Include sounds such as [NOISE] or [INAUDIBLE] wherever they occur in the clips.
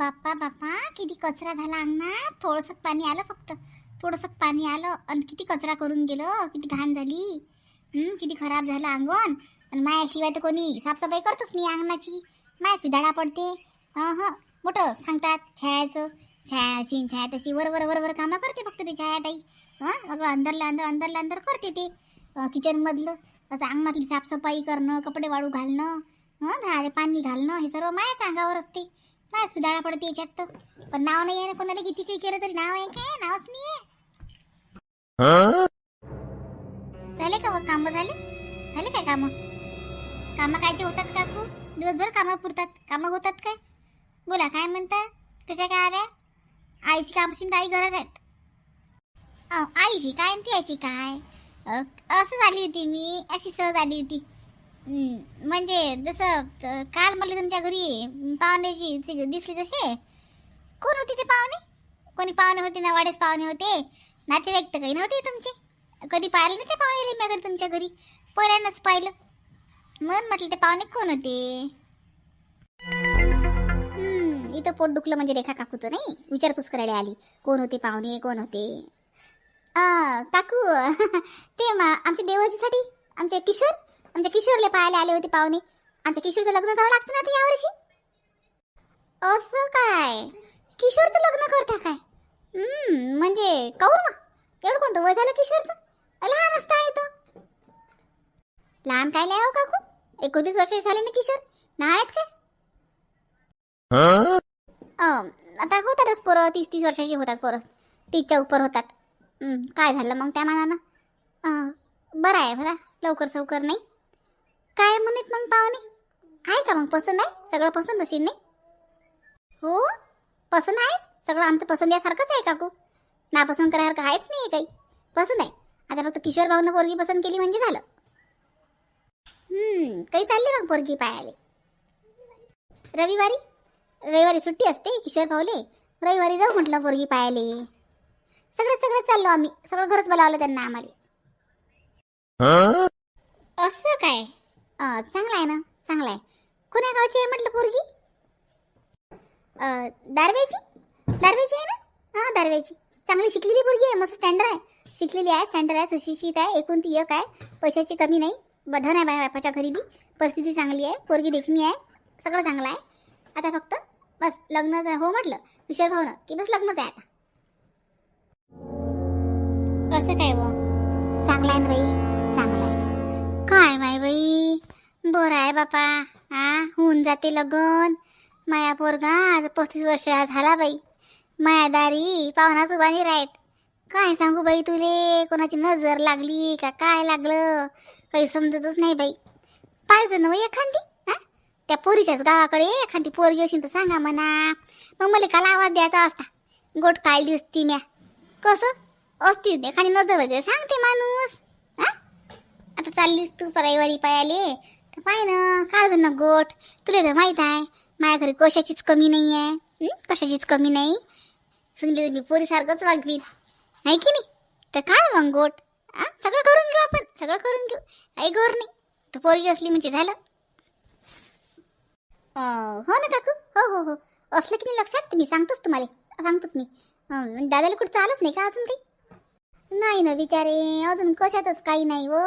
बाप्पा बाप्पा किती कचरा झाला अंगणात. थोडंसं पाणी आलं फक्त. थोडंसं पाणी आलं आणि किती कचरा करून गेलं. किती घाण झाली. किती खराब झालं अंगण. आणि मायाशिवाय तर कोणी साफसफाई करतच नाही अंगणाची. मायाच पिदाडा पडते. हं मोठं सांगतात छायाचं. छाया अशी छाया तशी. वर वर वर वर कामं करते फक्त ते छायाताई. हं सगळं अंदरला अंदर अंदरला अंदर करते ते. किचनमधलं असं अंगणातली साफसफाई करणं कपडे वाळू घालणं. हं झाडे पाणी घालणं. हे सर्व मायाच अंगावर असते. काय सुधारणा पडते याच्यात तर? पण नाव नाही आहे ना कोणाला किती काही केलं तरी नाव आहे काय नावच नाही आहे. झाले का मग कामं झाले? झाले काय कामं? कामं कायचे होतात काकू दिवसभर कामं पुरतात. कामं होतात काय? बोला काय म्हणता? कशा काय आल्या? आईची कामशी आई घरात आहेत? अहो, आईशी काय आणि ती अशी काय असं झाली होती मी अशी सहज आली होती. म्हणजे जसं काल मला तुमच्या घरी पाहुण्याची दिसली तसे कोण होते ते पाहुणे? कोणी पाहुणे होते ना वाडेच पाहुणे होते? नातेवाईक तर काही नव्हते तुमचे. कधी पाहिलं नाही ते पाहुणे मी घरी तुमच्या घरी? पहिल्यांदाच पाहिलं. म्हणून म्हटलं ते पाहुणे कोण होते? इथं पोट दुखलं म्हणजे रेखा काकूचं नाही? विचारपूस करायला आली. कोण होते पाहुणे कोण होते? आ, काकू [LAUGHS] ते मा आमच्या देवाजीसाठी? आमच्या किशोर? आमच्या किशोरला पाहायला आले होते पाहुणे. आमच्या किशोरचं लग्न करावं लागतं ना आता यावर्षी? असं काय? किशोरचं लग्न करता काय? हम्म, म्हणजे कौर मग एवढं कोणतं वय झालं किशोरचं? लहान असता आहे तो. लहान काय हो काकू? एकोणतीस वर्ष झाले ना किशोर. नाही आहेत काय अं, आता होतातच पोरं तीस तीस वर्षाची होतात पोरं. तीसच्या उपर होतात. हं, काय झालं मग त्या मानानं? अं, बरं आहे बरा लवकर सवकर नाही. काय म्हणत मग पाहुणे? आहे का मग पसंत आहे? सगळं पसंत असेल नाही? हो? पसंत आहे? सगळं आमचं पसंत यासारखंच आहे काकू. नापसंत करायसारखं आहेच नाही काही. पसंत आहे. आता फक्त किशोर भाऊनं पोरगी पसंत केली म्हणजे झालं. हम्म, काही चालले मग पोरगी पायाले रविवारी? रविवारी सुट्टी असते किशोर भाऊले. रविवारी जाऊ म्हटलं पोरगी पायाले सगळं सगळं चाललो आम्ही. सगळं घरच बोलावलं त्यांना आम्हाला. असं काय? चांगला आहे ना? चांगला आहे. कोण्या गावची आहे म्हटलं पोरगी? दारव्याची? दारवेची दारवेची आहे ना? हां दारवेची चांगली शिकलेली पोरगी आहे मस्त स्टँडर्ड आहे. शिकलेली आहे स्टँडर्ड आहे सुशिक्षित आहे एकूण ती एक आहे. पैशाची कमी नाही. बढण आहे माझ्या बापाच्या घरी बी परिस्थिती चांगली आहे पोरगी देखणी आहे. सगळं चांगलं आहे. आता फक्त बस लग्न हो म्हटलं. किशोर भाऊनं की बस लग्नच आहे आता. कसं काय व? चांगलं आहे ना बाई? चांगलं आहे. काय माय बाई? बरं आहे बापा. हा होऊन जाते लगन. माया पोरगा आज पस्तीस वर्ष झाला बाई. माया दारी पाहुणाच उभा राहत. काय सांगू बाई तुले? कोणाची नजर लागली का काय लागलं? काही समजतच नाही बाई. पाहिजे ना एखादी? त्या पोरीच्याच गावाकडे एखादी पोरगी असेल तर सांगा म्हणा. मग मला काल आवाज द्यायचा असता. गोट काढली असती म्या. कसं? असती एखादी नजर होते सांगते माणूस. हा आता चाललीस तू रविवारी पायाले. पाय ना काढ ना गोट. तुला तर माहीत आहे माझ्या घरी कशाचीच कमी नाही आहे कशाचीच कमी नाही. सुनली तर मी पोरीसारखंच वागवीन. आहे की नाही? तर काढ मग गोट. हां सगळं करून घेऊ आपण. सगळं करून घेऊ. काही गोर नाही. तर पोरगी असली म्हणजे झालं. हो ना काकू? हो हो हो. असलं की नाही लक्षात? मी सांगतोच तुम्हाला. सांगतोच मी. दादाला कुठं आलंच नाही का अजून काही? नाही ना बिचारे. अजून कशातच काही नाही व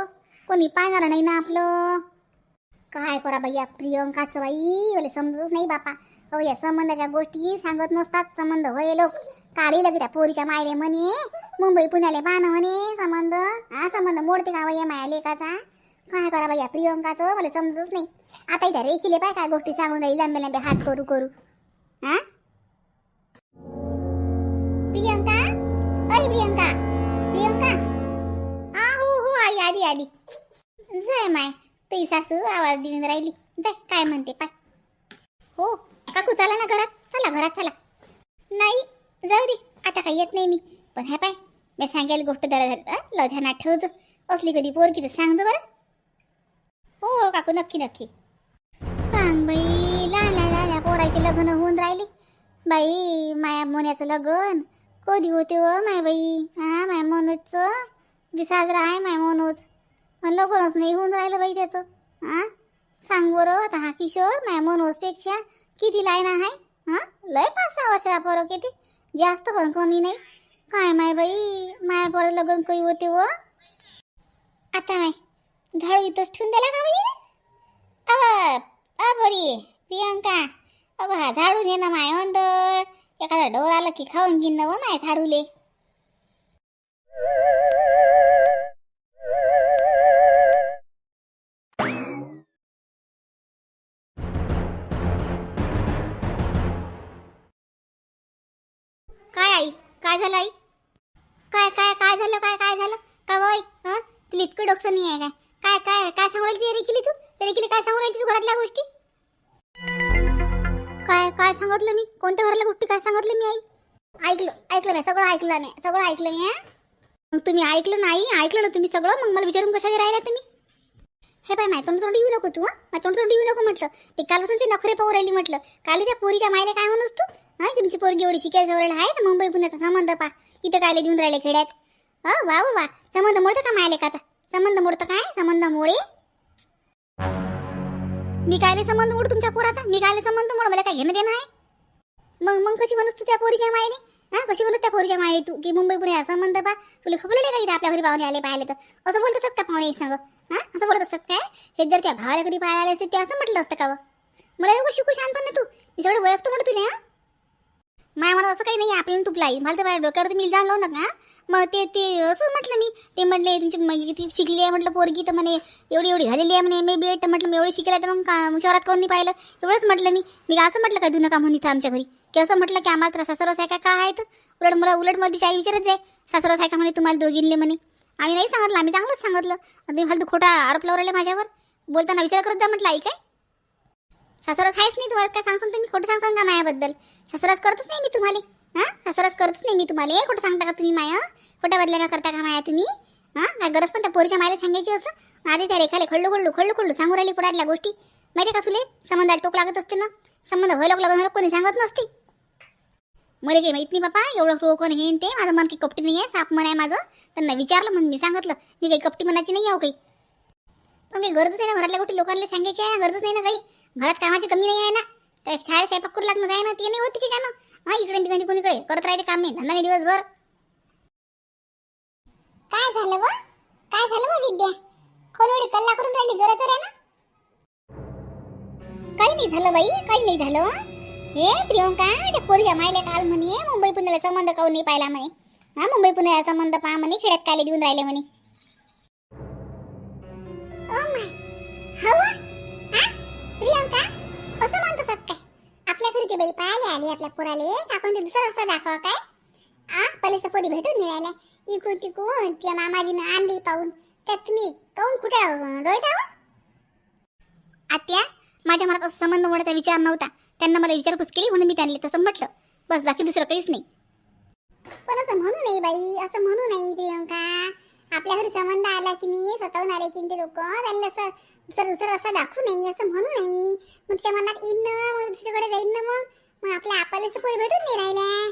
कोणी पाहणार नाही ना आपलं. काय करा भैया प्रियंकाचं बाई मला समजतच नाही बापा. अहो या संबंधाच्या गोष्टी सांगत नसतात संबंध होय लोक काळी लगे त्या पोरीच्या मायले म्हणे मुंबई पुण्याले पाहणं म्हणे संबंध. हा संबंध मोडते का बाई माया लेखाचा काय करा भैया प्रियंकाचं? मला समजतच नाही. आता इथे रेखिले पाय काय गोष्टी सांगून राहील लांबे लांबे हात करू करू. हा प्रियंका? अय प्रियंका. प्रियंका? हा हो हो आई आली आली. जय माय. तुझी सासू आवाज देऊन राहिली. जाय काय म्हणते पाय. हो काकू चला ना घरात. चला घरात चला. नाही जाऊ दे. आता काही येत नाही मी. पण ह्या पाय मी सांगेल गोष्ट दरा लध्याना ठेवज असली कधी पोरकी तर सांग बरं. हो हो काकू नक्की नक्की. सांग बाई लहान लहान पोराचे लग्न होऊन राहिले. बाई माया मोन्याचं लग्न. कधी होते हो, व माय बाई? हा माय मनोजचं साजरा आहे माय मनोज लग्नच नाही होऊन राहिलं बाई त्याचं. हा सांग बरं आता हा किशोर माय मनोजपेक्षा किती लाईन आहे? हां लय पाच सहा वर्षा पोरं किती? जास्त पण कमी नाही. काय माय बाई माया पोरं लग्न काही होते व? आता माय झाडू इथंच ठेवून दिला का बाई? अब अबरी प्रियंका अब हा झाडू घे ना माय अंदर. एखादा डोर आला की खाऊन घेईन ना व माय झाडूले. काय झालं आई? काय काय काय झालं काय काय झालं? का वय हं? तुला इतकं डोकसं नाही आहे काय? काय काय काय सांगू राहिली रेखिली तू? रेखिली काय सांगू राहिली तू घरातल्या गोष्टी? काय काय सांगितलं मी? कोणत्या घरातल्या गोष्टी काय सांगितलं मी आई? ऐकलं ऐकलं नाही सगळं ऐकलं नाही सगळं ऐकलं मी मग तुम्ही ऐकलं नाही ऐकलं ना तुम्ही सगळं मग मला विचारून कशाने राहिला तुम्ही? हे पाय माय तोंड येऊ नको तू हं? तोंड तोंड येऊ नको म्हटलं. ते कालपासून ती नखरे पाहू राहिली म्हटलं. काल त्या पोरीच्या मायला काय म्हणूस तू? हा तुमची पोरगी एवढी शिकायचं वरला आहे ना? मुंबई पुण्याचा संबंध पा. इथं काय देऊन राहिले खेड्यात? हा वा वा वा. संबंध मोडतं का माया लेखाचा संबंध मोडतं काय? संबंध मोडे? मी कायले संबंध मोड तुमच्या पोराचा? मी कायले संबंध मोड? मला काय घेणं देणं आहे? मग मग कशी म्हणूस तू त्या पोरीच्या मायले? हा कशी म्हणत त्या पोरीच्या मायले तू? की मुंबई पुणे संबंध पा. तुला खबर नाही का इथे आपल्या घरी पाहुणे आले पाहिले तर? असं बोलत असतात का पाहुणे सांग? हा असं बोलत असतात काय? हे जर त्या भावाला कधी पाहायला आले असते ते असं म्हटलं असतं का मला एवढं शिकू शांत ना तू. मी सगळं वयक्त म्हणतो तुला हा? माय मला असं काही नाही आपल्याला तुपला आई. मला तर माझ्या डोक्यावर मी जाऊन लावू नका मग ते ते असं म्हटलं मी. ते म्हटले तुमची मग किती शिकली आहे? म्हटलं पोरगी तर म्हणे एवढी एवढी झालेली आहे म्हणे एम ए बी एड म्हटलं मी एवढी शिकली आहे तर मग का शहरात कोणी नाही पाहिलं? एवढंच म्हटलं मी. मी का असं म्हटलं का देऊ का म्हणून इथं आमच्या घरी? की असं म्हटलं की आम्हाला तर सासरस आहे का काय आहे तर उलट मला उलटमध्ये आई विचारत जाय. सासरस आहे का म्हणे तुम्हाला दोघींले म्हणे. आम्ही नाही सांगितलं आम्ही चांगलंच सांगितलं. तुम्ही फालतू खोटा आरोप लावलेला माझ्यावर. बोलताना विचार करत जा म्हटलं आई काय सासरच आहेच नाही तुम्हाला. काय सांगसान तुम्ही? खोटं सांगसान का मायाबद्दल? सासरच करतच नाही मी तुम्हाला. हां? सासरच करतच नाही मी तुम्हाला. खोटं सांगता का तुम्ही माया? खोट्या बदल्या करता का माया तुम्ही? हां? काय गरज पण त्या पोरीच्या मायला सांगायची असं? आधी त्या रेखाले खळू खळू खळू खळू सांगू राहिली पुढातल्या गोष्टी. माहिती का तुले? संबंधाला टोक लागत असते ना? संबंध व्हायला मला कोणी सांगत नसते. मला काही माहीत नाही बापा एवढं रो कोण हे ते. माझं मन काही कपटी नाही आहे साप मन आहे माझं. त्यांना विचारलं म्हणून मी सांगितलं. मी काही कपटी मनाची नाही आहो काही. पण काही गरजच आहे ना घरातल्या गोष्टी लोकांना सांगायची आहे गरजच नाही ना काही. घरात कामाची कमी नाही आहे ना. त्या शाळेत स्वयंपाक करू लागणं आहे ना ते नाही होत तिच्यानं हा इकडे तिकडे कोणीकडे करत राहते काम नाही धंदा नाही दिवसभर. काय झालं व? काय झालं व विद्या? कोण कल्ला करून राहिली? जरा जरा ना? काही नाही झालं बाई काही नाही झालं. हे प्रियंका त्या पोरीच्या मायले काल म्हणे मुंबई पुण्याला संबंध काऊन नाही पाहिला म्हणे. हा मुंबई पुण्याला संबंध पहा म्हणे खेड्यात काले देऊन राहिले म्हणे. ती बाई पाहायला आली आपल्या पोराले. आपण ते दुसरा रस्ता दाखवा काय? आ पहिले पोरी भेटून नाही इकून तिकून त्या मामाजीनं आणली पाहून. त्यात तुम्ही काऊन कुठे रोहित आहो? आत्या माझ्या मनात असं संबंध मोडायचा विचार नव्हता. त्यांना मला विचारपूस केली म्हणून मी त्यांना तसं म्हटलं. बस बाकी दुसरं काहीच नाही. पण असं म्हणू नाही बाई असं म्हणू नाही प्रियंका. आपल्या घरी संबंध आला की मी स्वतःहून आले की ते लोक त्यांना असं दुसरं दुसरं असं दाखवू नाही असं म्हणू नाही मग त्या मनात येईन ना मग दुसरीकडे जाईन ना मग. मग आपल्या आपल्याला पोरी भेटून नाही राहिल्या.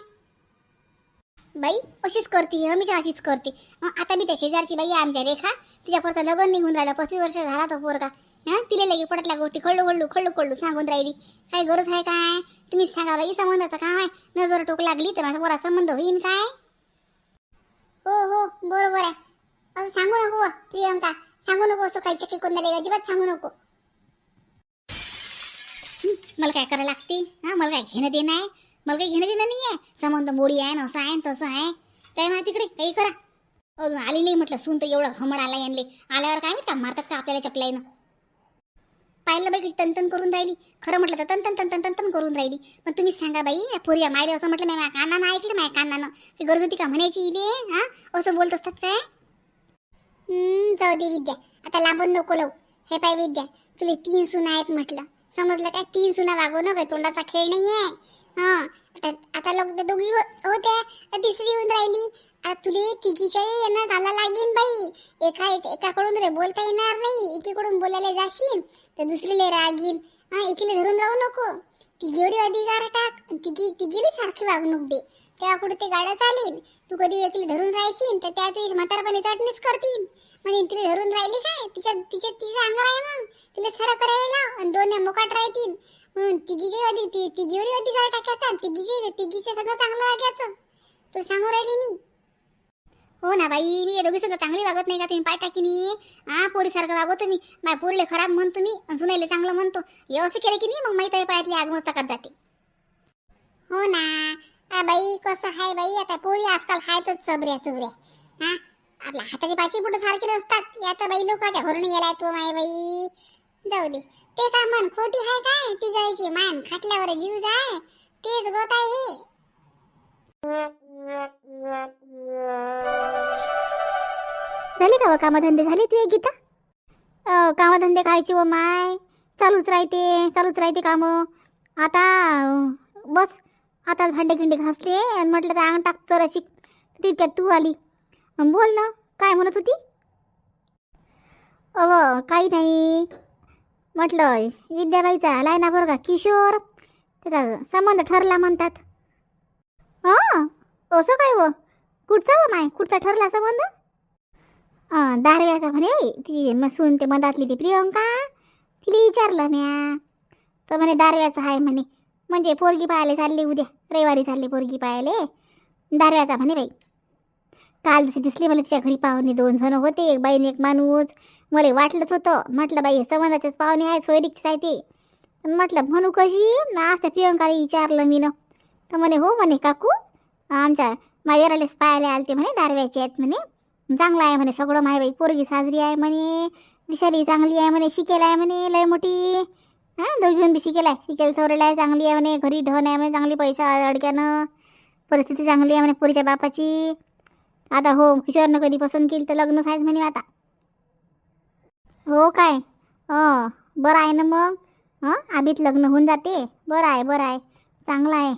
बाई अशीच करते हमेशा अशीच करते. आता मी त्या शेजारची बाई आमच्या रेखा. तिच्या पोरचं लग्न निघून राहिलं पस्तीस वर्ष झाला तो पोरगा. हा तिला लगे पडतल्या गोष्टी खळू खळू खळू खळू सांगून राहिली. काय गरज आहे काय? तुम्हीच सांगा बाई संबंधाचं काय नजर टोक लागली तर माझा पोरा संबंध होईन काय? हो हो बरोबर आहे. असं सांगू नको प्रियंका सांगू नको असं काही चक्की कोणाला अजिबात सांगू नको मला काय करायला लागते हा मला काय घेणं देणं आहे मला काही घेणं देणं नाही आहे संबंध मोडी आहे ना असं आहे तसं आहे काय म्हणा तिकडे काही करा अजून आली नाही म्हटलं सून तर एवढं घमड आला यांले आल्यावर काय माहिती का मारतात का आपल्याला चपलाईनं पाहिलं बाई कशी तनतन करून राहिली खरं म्हटलं तर तन तन तन करून राहिली पण तुम्हीच सांगा बाई या मायरे असं म्हटलं नाही माझ्या कानानं ऐकलं माझ्या कानानं ते गरज होती का म्हणायची इले हा असं बोलत असतात काय जाऊ दे विद्या. आता लांबून नको लावू. हे पाय विद्या तुला तीन सुना आहेत म्हटलं. समजलं काय? तीन सुना वागू नका. तोंडाचा खेळ नाहीये. हा आता आता लोक दोघी हो, होत्या. तिसरी येऊन राहिली. आता तुले तिघीच्या यांना झाला लागेन बाई. एका एकाकडून रे बोलता येणार नाही. एकीकडून बोलायला जाशील तर दुसरीले रागीन. हा एकीला धरून राहू नको. तिघीवरी अधिकार टाक. तिघी तिघीला सारखी वागणूक दे. तेव्हा कुठे ते गाड्या चालीन. तू कधी एकली धरून राहशील तर त्या तुझी म्हातारपणी चटणीच करतील म्हणजे तिला धरून राहिली काय? तिच्या तिच्या तिच्या अंगावर आहे मग. तिला सरळ करायला लाव आणि दोन मोकाट राहतील. म्हणून तिघीची होती ती तिघीवर होती काय टाकायचा. तिघीची तिघीचं सगळं चांगलं वागायचं. तू सांगू राहिली मी. हो ना बाई मी दोघी सगळं चांगली वागत नाही का? तुम्ही पाहता की नाही हा पोरीसारखं वागवतो मी. माझ्या पोरीले खराब म्हणतो मी आणि चांगलं म्हणतो. हे असं केलं की नाही? मग माहीत आहे पायातली आग मस्त करत जाते. हो ना. आ बाई कसं हाय बाई? आता पोरी आजकाल हायतच चबऱ्या चुबऱ्या हा? आपल्या हाताची पाची बोट सारखी नसतात. या तर बाई लोकांच्या घरून गेलाय तो माय बाई. जाऊ दे. ते का मन खोटी हाय काय? ती मान खाटल्यावर जीव जाय. तेच गोत आहे झाले का व कामधंदे? झाले तुझे गीता? अ, कामधंदे खायचे व माय. चालूच राहते चालूच राहते काम. आता अ, बस. आताच भांडे गिंडे घासले आणि म्हटलं तर अंग टाक तर अशी तितक्यात तू आली. बोल ना काय म्हणत होती? अव काही नाही. म्हटलं विद्याबाईचा आलाय ना बरं का किशोर? त्याचा संबंध ठरला म्हणतात. हां असं काय व? कुठचा व माय? कुठचा ठरला संबंध? दारव्याचा म्हणे ती मसून ते मधातली ती प्रियंका. तिला विचारलं म्या. तर म्हणे दारव्याचा आहे म्हणे. म्हणजे पोरगी पाहायला चालली उद्या. रविवारी चालली पोरगी पाहायला. दारव्याचा म्हणे बाई. काल जशी दिसली मला तिच्या घरी पाहुणे दोन जण होते एक बाईने एक माणूस. मला वाटलंच होतं. म्हटलं बाई हे संबंधाचेच पाहुणे आहेत सोयरीचेच आहे ते. पण म्हटलं म्हणू कशी? ना आज त्या प्रियंकाला विचारलं मी ना तर म्हणे हो म्हणे काकू आमच्या माझ्यालाच पाहायला आले ते म्हणे दारव्याचे आहेत म्हणे. चांगलं आहे म्हणे सगळं माय बाई पोरगी साजरी आहे म्हणे. दिशाली चांगली आहे म्हणे शिकेल आहे म्हणे लय मोठी. हां दोघीहून बी शिकेल आहे शिकेल सवरेल आहे चांगली आहे म्हणे. घरी ढन आहे म्हणे चांगली पैसा अडक्यानं. परिस्थिती चांगली आहे म्हणे पुरीच्या बापाची. आता हो किशोरनं कधी पसंत केली तर लग्नच आहेच म्हणे आता. हो काय? हो बरं आहे ना मग? हां आधीच लग्न होऊन जाते. बरं आहे बरं आहे. चांगलं आहे.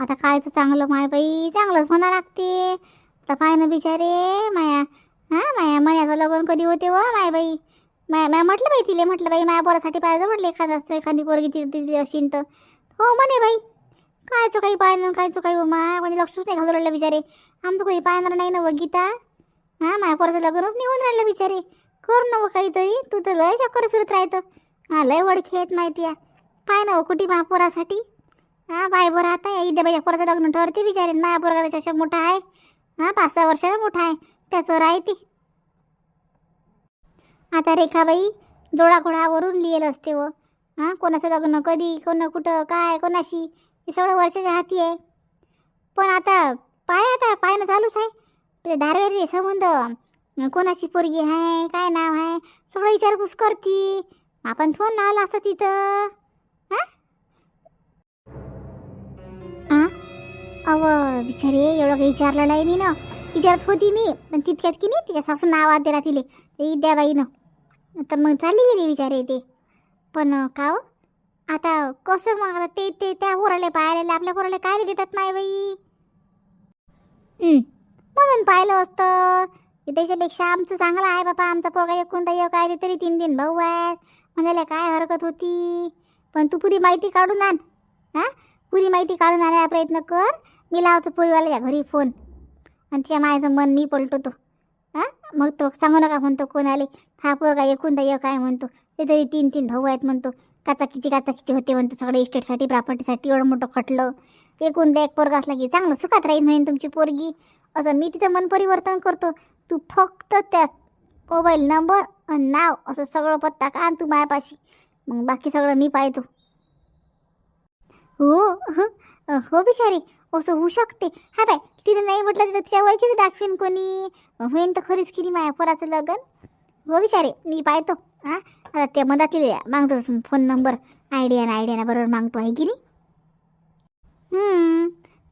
आता काय तर चांगलं माय बाई चांगलंच म्हणा लागते. तर पाय ना बिचारे माया. हां माया मण्याचं लग्न कधी होते व माय बाई? मॅ माया म्हटलं बाई तिले म्हटलं बाई माझ्या पोरासाठी पाहिजे म्हटलं एखादा एखादी पोरगी ती तिथे अशीन तर. हो म्हणे बाई. कायचं काही पाहणार कायचं काही मा म्हणजे लक्षच नाही घालून राहिलं बिचारे. आमचं काही पाहणार नाही ना व गीता. हां माझ्या पोराचं लग्नच निघून राहिलं बिचारे. कर ना व काहीतरी तू तर लय चक्कर फिरत राहतं. हां लय वडखी आहेत माहिती आहे पाय ना कुठे माया पोरासाठी? हां बाय बरं आता या इद्या बाई पोराचं लग्न ठरते बिचारे. माझ्या पोरगा त्याच्यापेक्षा मोठा आहे. हां पाच सहा वर्षाचा मोठा आहे. त्याचं राहते. आता रेखाबाई जोडाघोडावरून लिहिलं असते हो. व हां कोणाचं लग्न कधी कोण कुठं काय कोणाशी हे सगळं वर्षाच्या हाती आहे. पण आता पाय आता पायनं चालूच आहे. धारवेरी संबंध कोणाची पोरगी आहे काय नाव आहे सगळं विचारपूस करती आपण फोन लावला असता तिथं. अव बिचारे एवढं काही विचारलं नाही मी ना विचारत होती मी पण तितक्यात की नाही तिच्या सासू नावात दिला तिले. ते विद्याबाईनं तर मग चालली गेली विचारे ते पण का हो? आता कसं मग आता ते ते त्या पोराला पाहायला आपल्या पोराला काय देतात नाही बाई? म्हणून पाहिलं असतं. त्याच्यापेक्षा आमचं चांगलं आहे बापा. आमचा पोरगा एक कोणता येऊ काय तरी तीन तीन भाऊ आहेत. म्हणाले काय हरकत होती? पण तू पुरी माहिती काढून आण. हां? पुरी माहिती काढून आणायला प्रयत्न कर. मी लावतो पुरीवाल्याच्या घरी फोन. आणि तिच्या मायचं मन मी पलटवतो. हां? मग तो सांगू नका म्हणतो कोण आले. हा पोरगा एकूण एक आहे म्हणतो. ते तरी तीन तीन भाऊ आहेत म्हणतो. काचाकीची काचाकीची होते म्हणतो. सगळे इस्टेटसाठी प्रॉपर्टीसाठी एवढं मोठं खटलं. एकूण एक पोरगा असला की चांगलं सुखात राहील म्हणेन तुमची पोरगी. असं मी तिचं मन परिवर्तन करतो. तू फक्त त्या मोबाईल नंबर आणि नाव असं सगळं पत्ता का आण तू मायापाशी. मग बाकी सगळं मी पाहतो. हो बिचारी. असं होऊ शकते. हा बाय तिने नाही म्हटलं तर तिच्या ओळखीचं दाखवेन कोणी. होईन तर खरीच केली माया पोराचं लग्न. हो बिचारी मी पाहतो. हां आता त्या मधातील मागतो फोन नंबर आयडिया ना आयडिया ना बरोबर मागतो आहे की नाही?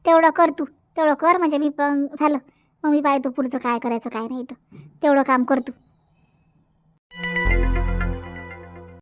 तेवढं कर तू. तेवढं कर म्हणजे मी पण झालं. मग मी पाहतो पुढचं काय करायचं काय नाही तर. तेवढं काम कर तू.